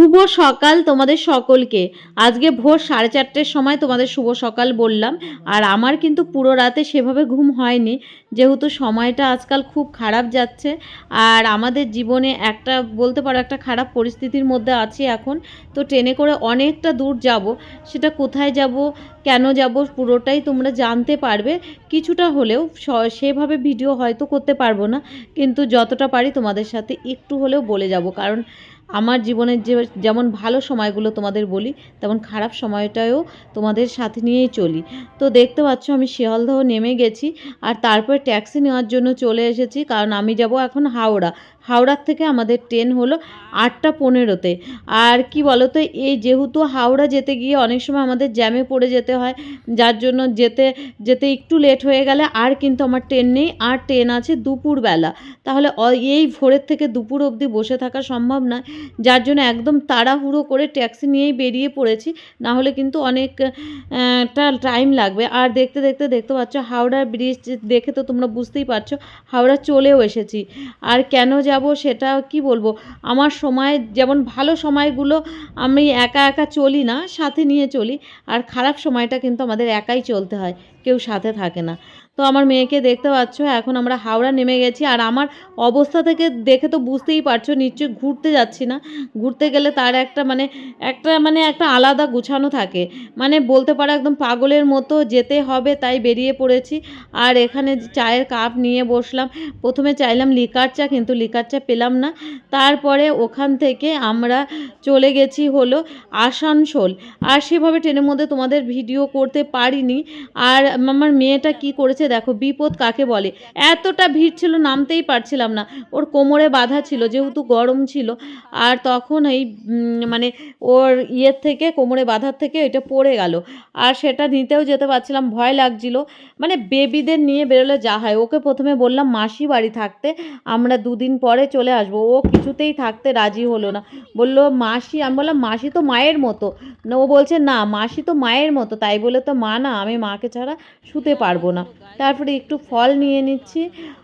শুভ সকাল তোমাদের সকলকে। আজকে ভোর সাড়ে চারটের সময় তোমাদের শুভ সকাল বললাম। আর আমার কিন্তু পুরো রাতে সেভাবে ঘুম হয়নি। যেহেতু সময়টা আজকাল খুব খারাপ যাচ্ছে। আর আমাদের জীবনে একটা বলতে পারো একটা খারাপ পরিস্থিতির মধ্যে আছি এখন। তো ট্রেনে করে অনেকটা দূর যাব। সেটা কোথায় যাব, কেন যাব, পুরোটাই তোমরা জানতে পারবে। কিছুটা হলেও সেভাবে ভিডিও হয়তো করতে পারব না। কিন্তু যতটা পারি তোমাদের সাথে একটু হলেও বলে যাব। কারণ আমার জীবনের যে যেমন ভালো সময়গুলো তোমাদের বলি, তেমন খারাপ সময়টাও তোমাদের সাথে নিয়েই চলি। তো দেখতে পাচ্ছ আমি শিয়ালদহ নেমে গেছি, আর তারপর ট্যাক্সি নেওয়ার জন্য চলে এসেছি, কারণ আমি যাব এখন হাওড়া। হাওড়ার থেকে আমাদের ট্রেন হলো আটটা পনেরোতে। আর কি বলো তো এই যেহেতু হাওড়া যেতে গিয়ে অনেক সময় আমাদের জ্যামে পড়ে যেতে হয়, যার জন্য যেতে যেতে একটু লেট হয়ে গেলে আর কিন্তু আমার ট্রেন নেই। আর ট্রেন আছে দুপুরবেলা। তাহলে এই ভোরের থেকে দুপুর অবধি বসে থাকা সম্ভব নয়। যার জন্য একদম তাড়াহুড়ো করে ট্যাক্সি নিয়েই বেরিয়ে পড়েছি। না হলে কিন্তু অনেক টা টাইম লাগবে। আর দেখতে দেখতে দেখতে পাচ্ছ হাওড়া ব্রিজ দেখে তো তোমরা বুঝতেই পারছ, হাওড়া চলেও এসেছি। আর কেন যাব সেটা কি বলব? আমার সময়, যেমন ভালো সময়গুলো আমি একা একা চলি না, সাথে নিয়ে চলি। আর খারাপ সময়টা কিন্তু আমাদের একাই চলতে হয়, কেউ সাথে থাকে না। তো আমার মেয়েকে দেখতে পাচ্ছ, এখন আমরা হাওড়া নেমে গেছি। আর আমার অবস্থা থেকে দেখে তো বুঝতেই পারছ, নিশ্চয়ই ঘুরতে যাচ্ছি না। ঘুরতে গেলে তার একটা মানে একটা মানে একটা আলাদা গুছানো থাকে। মানে বলতে পারো একদম পাগলের মতো যেতে হবে, তাই বেরিয়ে পড়েছি। আর এখানে চায়ের কাপ নিয়ে বসলাম। প্রথমে চাইলাম লিকার চা, কিন্তু লিকার চা পেলাম না। তারপরে ওখান থেকে আমরা চলে গেছি হলো আসানসোল। আর সেভাবে ট্রেনের মধ্যে তোমাদের ভিডিও করতে পারিনি। আর আমার মেয়েটা কি করেছে দেখো, বিপদ কাকে বলে? এতটা ভিড় ছিল, নামতেই পারছিলাম না। ওর কোমরে বাঁধা ছিল, যেহেতু গরম ছিল। আর তখন এই মানে ওর ইয়ের থেকে, কোমরে বাঁধার থেকে এটা পড়ে গেল। আর সেটা নিতেও যেতে পারছিলাম, ভয় লাগছিল। মানে বেবিদের নিয়ে বেরোলে যা হয়। ওকে প্রথমে বললাম, মাসি বাড়ি থাকতে আমরা দুদিন পরে চলে আসব। ও কিছুতেই থাকতে রাজি হলো না। বলল, মাসি, আমি বললাম, মাসি তো মায়ের মতো। ও বলছে, না, মাসি তো মায়ের মতো। তাই বলে তো, মা না, আমি মাকে ছাড়া শুতে পারব না। তারপরে একটু ফল নিয়ে নিচ্ছি।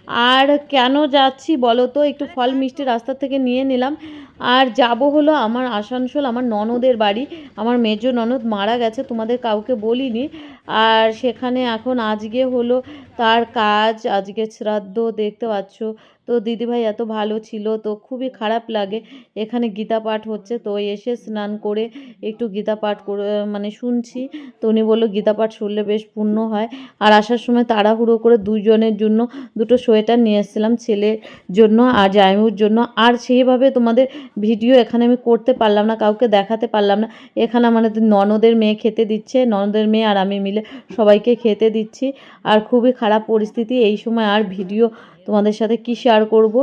আর কেন যাচ্ছি বলো তো? একটু ফল মিষ্টি রাস্তা থেকে নিয়ে নিলাম। আর যাব হলো আমার আসানসোল, আমার ননদের বাড়ি। আমার মেজ ননদ মারা গেছে, তোমাদের কাউকে বলিনি। আর সেখানে এখন আজকে হলো তার কাজ, আজকে শ্রাদ্ধ, দেখতে পাচ্ছ। তো দিদিভাই এত ভালো ছিল তো খুবই খারাপ লাগে। এখানে গীতা পাঠ হচ্ছে তো এসে স্নান করে একটু গীতা পাঠ করে মানে শুনছি। তো উনি বলল, গীতা পাঠ শুনলে বেশ পুণ্য হয়। আর আসার সময় তাড়াহুড়ো করে দুজনের জন্য দুটো সোয়েটার নিয়ে এসেছিলাম ছেলের জন্য আর জায়মুর জন্য। আর সেইভাবে তোমাদের ভিডিও এখানে আমি করতে পারলাম না, কাউকে দেখাতে পারলাম না। এখানে আমাদের ননদের মেয়ে খেতে দিচ্ছে, ননদের মেয়ে আর আমি মিলে সবাইকে খেতে দিচ্ছি। আর খুবই খারাপ পরিস্থিতি, এই সময় আর ভিডিও তোমাদের সাথে কি শেয়ার করব?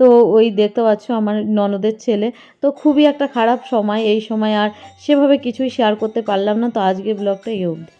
তো ওই দেখতে পাচ্ছ আমার ননদের ছেলে। তো খুবই একটা খারাপ সময়, এই সময় আর সেভাবে কিছুই শেয়ার করতে পারলাম না। তো আজকে ব্লগটা এই অবধি।